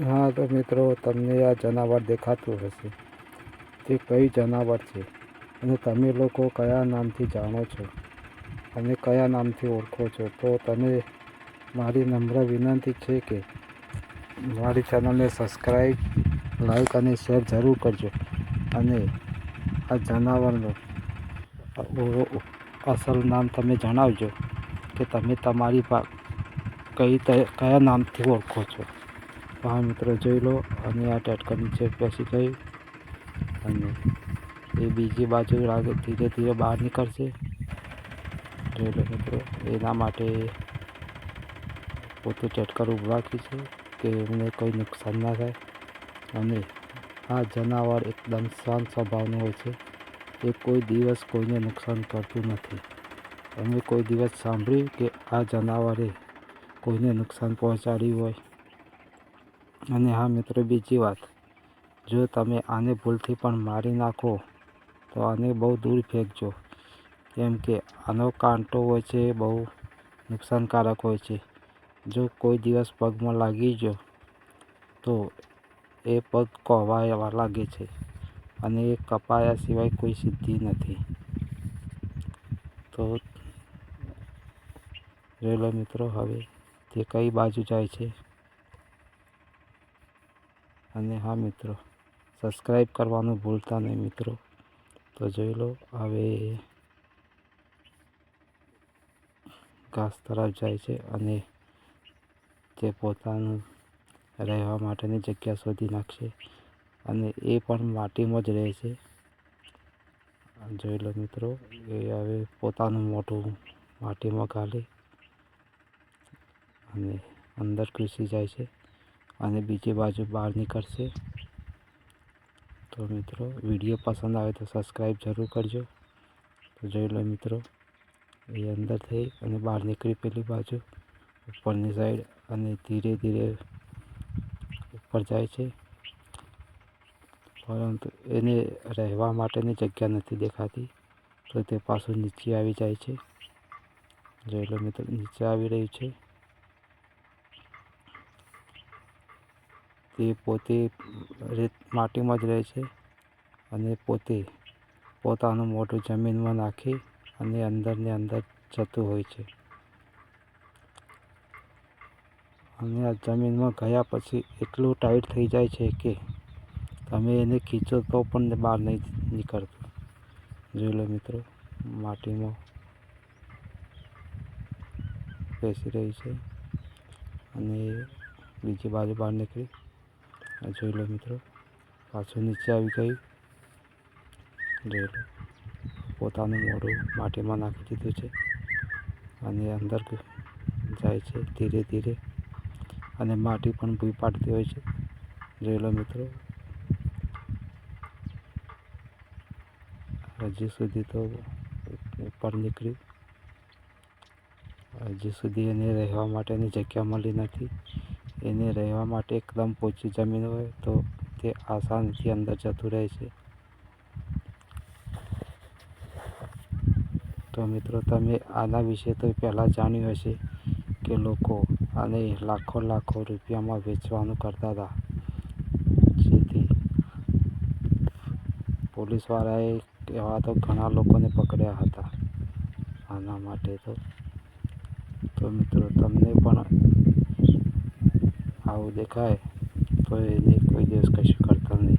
હા, તો મિત્રો, તમને આ જનાવર દેખાતું હશે. તે કઈ જનાવર છે અને તમે લોકો કયા નામથી જાણો છો અને કયા નામથી ઓળખો છો? તો તમે મારી નમ્ર વિનંતી છે કે મારી ચેનલને સબસ્ક્રાઈબ લાઈક અને શેર જરૂર કરજો અને આ જનાવરનું અસલ નામ તમે જણાવજો કે તમે તમારી કઈ કયા નામથી ઓળખો છો? તો હા મિત્રો જોઈ લો અને આ ટેટકા નીચે બેસી ગઈ અને એ બીજી બાજુ લાગે ધીરે ધીરે બહાર નીકળશે. જોઈ લો મિત્રો, એના માટે પોતે ટેટકર ઊભું રાખી છે કે એમને કોઈ નુકસાન ના થાય. અને આ જનાવર એકદમ શાંત સ્વભાવનું હોય છે. એ કોઈ દિવસ કોઈને નુકસાન કરતું નથી. અમે કોઈ દિવસ સાંભળ્યું કે આ જનાવરે કોઈને નુકસાન પહોંચાડ્યું હોય. અને હા મિત્રો, બીજી વાત. જો તમે આને ભૂલથી પણ મારી નાખો, તો આને બહુ દૂર ફેંકજો. કેમ કે આનો કાંટો હોય છે, બહુ નુકસાનકારક હોય છે. જો કોઈ દિવસ પગમાં લાગી ગયો તો એ પગ કોહવાવા લાગે છે. અને એ કપાયા સિવાય કોઈ સિદ્ધિ નથી. તો રેલો મિત્રો, હવે તે કઈ બાજુ જાય છે? અને હા મિત્રો સબસ્ક્રાઈબ કરવાનું ભૂલતા નહીં મિત્રો. તો જોઈ લો, હવે ઘાસ તરફ જાય છે અને તે પોતાનું રહેવા માટેની જગ્યા શોધી નાખશે અને એ પણ માટીમાં જ રહે છે. જોઈ લો મિત્રો, એ હવે પોતાનું મોઢું માટીમાં ગાળી અને અંદર ઘૂસી જાય છે. અને બીજી બાજુ બહાર નીકળશે. તો મિત્રો, વીડિયો પસંદ આવે તો સબસ્ક્રાઈબ જરૂર કરજો. તો જોઈ લો મિત્રો, એ અંદર થઈ અને બહાર નીકળી પેલી બાજુ. ઉપરની સાઈડ અને ધીરે ધીરે ઉપર જાય છે. પરંતુ એને રહેવા માટેની જગ્યા નથી દેખાતી, તો તે પાછું નીચે આવી જાય છે. જોઈ લો મિત્રો, નીચે આવી રહ્યું છે. તે પોતે રેત માટીમાં જ રહે છે અને પોતે પોતાનું મોઢું જમીનમાં નાખી અને અંદરને અંદર જતું હોય છે. અને આ જમીનમાં ગયા પછી એટલું ટાઈટ થઈ જાય છે કે તમે એને ખીચો તો પણ બહાર નહીં નીકળતું. જોઈ લો મિત્રો, માટીમાં બેસી રહી છે અને બીજી બાજુ બહાર નીકળી જોઈ લો મિત્રો. પાછું નીચે આવી ગયું જોઈ લો. પોતાનું મોઢું માટીમાં નાખી દીધું છે. અને અંદર જાય છે ધીરે ધીરે. અને માટી પણ ભૂઈ પાડતી હોય છે. જોઈ લો મિત્રો. હજી સુધી તો ઉપર નીકળી. હજી સુધી એને રહેવા માટેની જગ્યા મળી નથી. એને રહેવા માટે એકદમ પોચી જમીન હોય તો તે આસાનીથી અંદર જતું રહે છે. તો મિત્રો, તમે આના વિશે તો પહેલાં જાણ્યું હશે કે લોકો આને લાખો લાખો રૂપિયામાં વેચવાનું કરતા હતા. જેથી પોલીસવાળાએ એવા તો ઘણા લોકોને પકડ્યા હતા. આના માટે તો તો મિત્રો, તમને પણ આવું દેખાય તો એ કોઈ દિવસ કશું કરતા નહીં.